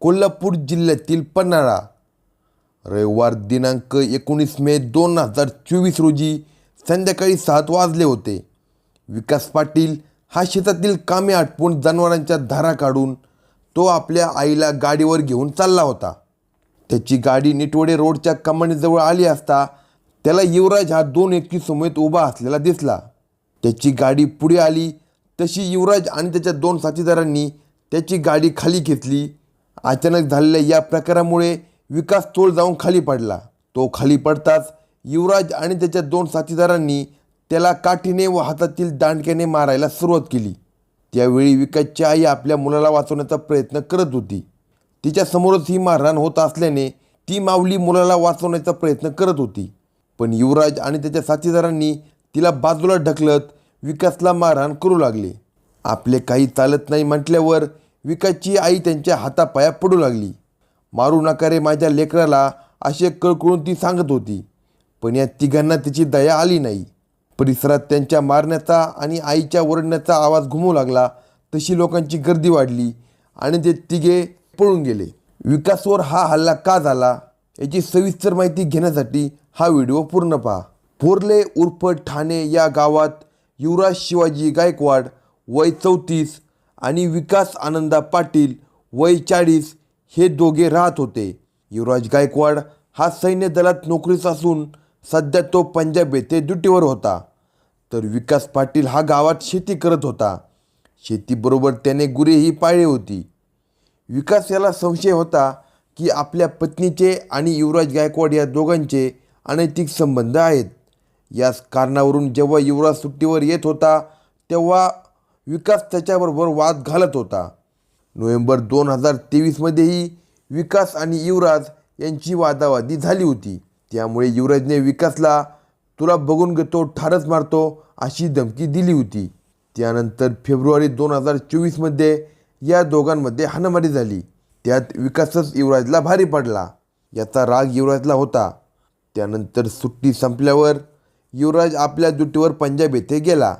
कोल्हापूर जिल्ह्यातील पन्हाळा. रविवार दिनांक एकोणीस मे दोन हजार चोवीस रोजी संध्याकाळी सात वाजले होते. विकास पाटील हा शेतातील कामे आटपून जनावरांच्या धारा काढून तो आपल्या आईला गाडीवर घेऊन चालला होता. त्याची गाडी निटवडे रोडच्या कमानीजवळ आली असता त्याला युवराज हा दोन समेत उभा असलेला दिसला. त्याची गाडी पुढे आली तशी युवराज आणि त्याच्या दोन साथीदारांनी त्याची गाडी खाली घेतली अचानक झालेल्या या प्रकारामुळे विकास तोल जाऊन खाली पडला. तो खाली पडताच युवराज आणि त्याच्या दोन साथीदारांनी त्याला काठीने व हातातील दांडक्याने मारायला सुरुवात केली. त्यावेळी विकासची आई आपल्या मुलाला वाचवण्याचा प्रयत्न करत होती. तिच्यासमोरच ही मारहाण होत असल्याने ती माऊली मुलाला वाचवण्याचा प्रयत्न करत होती. पण युवराज आणि त्याच्या साथीदारांनी तिला बाजूला ढकलत विकासला मारहाण करू लागले. आपले काही चालत नाही म्हटल्यावर विकासची आई त्यांच्या हातापाया पडू लागली. मारू नका रे माझ्या लेकराला असे कळकळून ती सांगत होती. पण या तिघांना तिची दया आली नाही. परिसरात त्यांच्या मारण्याचा आणि आईच्या ओरडण्याचा आवाज घुमू लागला. तशी लोकांची गर्दी वाढली आणि ते तिघे पळून गेले. विकासवर हा हल्ला का झाला याची सविस्तर माहिती घेण्यासाठी हा व्हिडिओ पूर्ण पहा. पोरले उर्फ ठाणे या गावात युवराज शिवाजी गायकवाड वय चौतीस आणि विकास आनंदा पाटील वय चाळीस हे दोघे राहत होते. युवराज गायकवाड हा सैन्य दलात नोकरीस असून सध्या तो पंजाब येथे ड्युटीवर होता. तर विकास पाटील हा गावात शेती करत होता. शेतीबरोबर त्याने गुरेही पाळली होती. विकास याला संशय होता की आपल्या पत्नीचे आणि युवराज गायकवाड या दोघांचे अनैतिक संबंध आहेत. याच कारणावरून जेव्हा युवराज सुट्टीवर येत होता तेव्हा विकास त्याच्याबरोबर वाद घालत होता. नोव्हेंबर दोन हजार तेवीसमध्येही विकास आणि युवराज यांची वादावादी झाली होती. त्यामुळे युवराजने विकासला तुला बघून घेतो ठारच मारतो अशी धमकी दिली होती. त्यानंतर फेब्रुवारी दोन हजार चोवीसमध्ये या दोघांमध्ये हाणामारी झाली. त्यात विकासच युवराजला भारी पडला. याचा राग युवराजला होता. त्यानंतर सुट्टी संपल्यावर युवराज आपल्या ड्युटीवर पंजाब येथे गेला.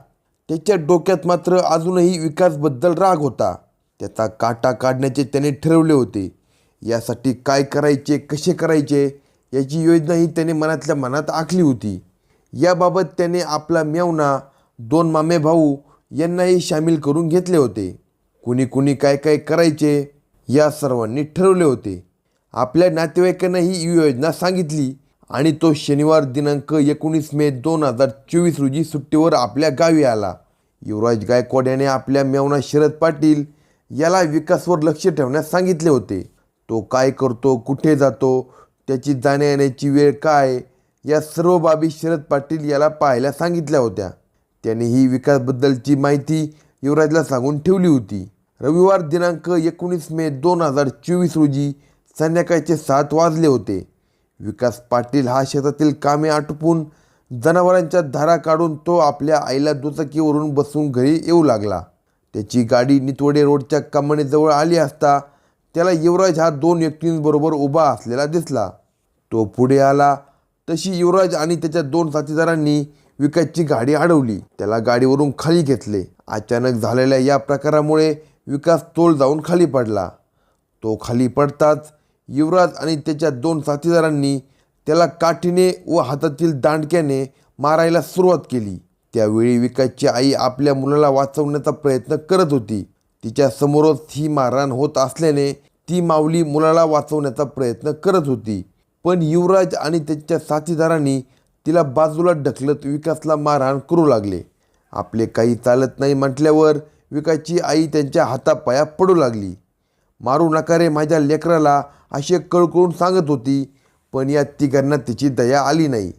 त्याच्या डोक्यात मात्र अजूनही विकासबद्दल राग होता. त्याचा काटा काढण्याचे त्याने ठरवले होते. यासाठी काय करायचे कसे करायचे याची योजनाही त्याने मनातल्या मनात आखली होती. याबाबत त्याने आपला मेवना दोन मामे भाऊ यांनाही सामील करून घेतले होते. कुणी कुणी काय काय करायचे या सर्वांनी ठरवले होते. आपल्या नातेवाईकांना ही योजना सांगितली. आणि तो शनिवार दिनांक एकोणीस मे दोन हजार चोवीस रोजी सुट्टीवर आपल्या गावी आला. युवराज गायकवाड याने आपल्या मेवना शरद पाटील याला विकासवर लक्ष ठेवण्यास सांगितले होते. तो काय करतो कुठे जातो त्याची जाण्या येण्याची वेळ काय या सर्व बाबी शरद पाटील याला पाहायला सांगितल्या होत्या. त्याने ही विकासबद्दलची माहिती युवराजला सांगून ठेवली होती. रविवार दिनांक एकोणीस मे दोन हजार चोवीस रोजी संध्याकाळचे सात वाजले होते. विकास पाटील हा शेतातील कामे आटपून जनावरांच्या धारा काढून तो आपल्या आईला दुचाकीवरून बसून घरी येऊ लागला. त्याची गाडी नितवडे रोडच्या कमानीजवळ आली असता त्याला युवराज हा दोन व्यक्तींबरोबर उभा असलेला दिसला. तो पुढे आला. तशी युवराज आणि त्याच्या दोन साथीदारांनी विकासची गाडी अडवली. त्याला गाडीवरून खाली घेतले. अचानक झालेल्या या प्रकारामुळे विकास तोल जाऊन खाली पडला. तो खाली पडताच युवराज आणि त्याच्या दोन साथीदारांनी त्याला काठीने व हातातील दांडक्याने मारायला सुरुवात केली. त्यावेळी विकासची आई आपल्या मुलाला वाचवण्याचा प्रयत्न करत होती. तिच्या समोरच ही मारहाण होत असल्याने ती माऊली मुलाला वाचवण्याचा प्रयत्न करत होती. पण युवराज आणि त्याच्या साथीदारांनी तिला बाजूला ढकलत विकासला मारहाण करू लागले. आपले काही चालत नाही म्हटल्यावर विकासची आई त्यांच्या हातापाया पडू लागली. मारू नका रे माझ्या लेकराला असे कळकळून सांगत होती. पण या तिघांना तिची दया आली नाही.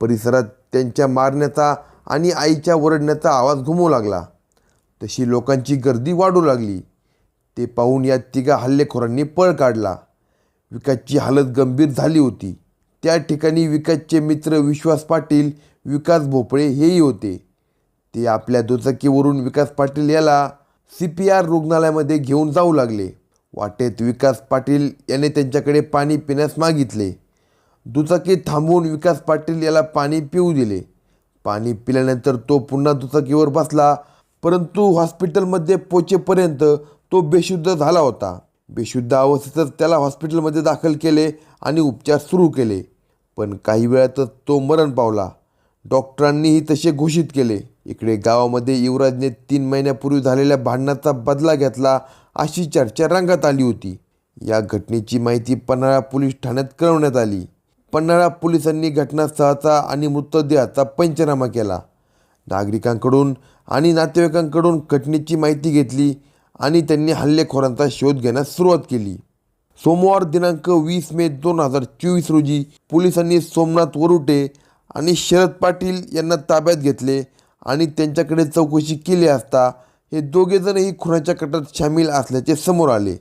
परिसरात त्यांच्या मारण्याचा आणि आईच्या ओरडण्याचा आवाज घुमू लागला. तशी लोकांची गर्दी वाढू लागली. ते पाहून या तिघा हल्लेखोरांनी पळ काढला. विकासची हालत गंभीर झाली होती. त्या ठिकाणी विकासचे मित्र विश्वास पाटील विकास भोपळे हेही होते. ते आपल्या दुचाकीवरून विकास पाटील याला सी पी आर रुग्णालयामध्ये घेऊन जाऊ लागले. वाटेत विकास पाटील याने त्यांच्याकडे पाणी पिण्यास मागितले. दुचाकी थांबवून विकास पाटील याला पाणी पिऊ दिले. पाणी पिल्यानंतर तो पुन्हा दुचाकीवर बसला परंतु हॉस्पिटलमध्ये पोचेपर्यंत तो बेशुद्ध झाला होता. बेशुद्ध अवस्थेतच त्याला हॉस्पिटलमध्ये दाखल केले आणि उपचार सुरू केले. पण काही वेळातच तो मरण पावला. डॉक्टरांनीही तसे घोषित केले. इकडे गावामध्ये युवराजने तीन महिन्यापूर्वी झालेल्या भांडणाचा बदला घेतला अशी चर्चा रंगात आली होती. या घटनेची माहिती पन्हाळा पोलीस ठाण्यात कळवण्यात आली. पन्हाळा पोलिसांनी घटनास्थळाचा आणि मृतदेहाचा पंचनामा केला. नागरिकांकडून आणि नातेवाईकांकडून घटनेची माहिती घेतली आणि त्यांनी हल्लेखोरांचा शोध घेण्यास सुरुवात केली. सोमवार दिनांक वीस मे दोन हजार चोवीस रोजी पोलिसांनी सोमनाथ वरुटे आणि शरद पाटील यांना ताब्यात घेतले आणि त्यांच्याकडे चौकशी केली असता हे दोघेजणही खुनाच्या कटात सामील असल्याचे समोर आले.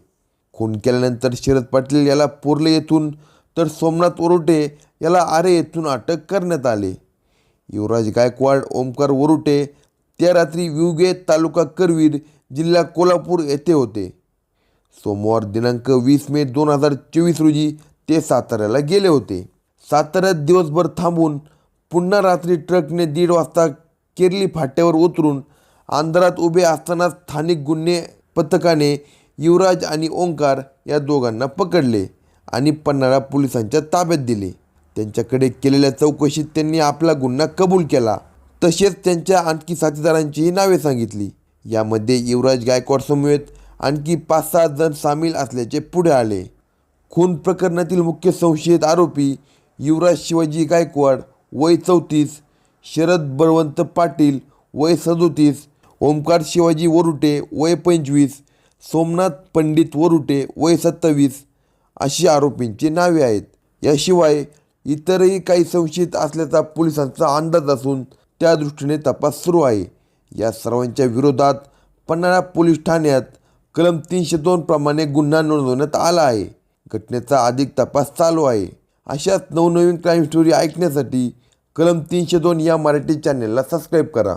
खून केल्यानंतर शरद पाटील याला पोरले येथून तर सोमनाथ ओरुटे याला आरे येथून अटक करण्यात आले. युवराज गायकवाड ओमकार वरुटे त्या रात्री विवगे तालुका करवीर जिल्हा कोल्हापूर येथे होते. सोमवार दिनांक वीस मे दोन हजार चोवीस रोजी ते साताऱ्याला गेले होते. साताऱ्यात दिवसभर थांबून पुन्हा रात्री ट्रकने दीड वाजता केरली फाट्यावर उतरून आंधारात उभे असताना स्थानिक गुन्हे पथकाने युवराज आणि ओंकार या दोघांना पकडले आणि पन्हाळा पोलिसांच्या ताब्यात दिले. त्यांच्याकडे केलेल्या चौकशीत त्यांनी आपला गुन्हा कबूल केला. तसेच त्यांच्या आणखी साथीदारांचीही नावे सांगितली. यामध्ये युवराज गायकवाड समवेत आणखी पाच सहा जण सामील असल्याचे पुढे आले. खून प्रकरणातील मुख्य संशयित आरोपी युवराज शिवाजी गायकवाड वय चौतीस शरद बळवंत पाटील वय सदोतीस ओमकार शिवाजी वरुटे वय पंचवीस सोमनाथ पंडित वरुटे वय सत्तावीस अशी आरोपींची नावे आहेत. याशिवाय इतरही काही संशयित असल्याचा पोलिसांचा अंदाज असून त्या दृष्टीने तपास सुरू आहे. या सर्वांच्या विरोधात पन्हाळा पोलीस ठाण्यात कलम तीनशे दोन प्रमाणे गुन्हा नोंदवण्यात आला आहे. घटनेचा अधिक तपास चालू आहे. अशाच नवनवीन क्राईम स्टोरी ऐकण्यासाठी कलम तीनशे दोन या मराठी चॅनेलला सबस्क्राईब करा.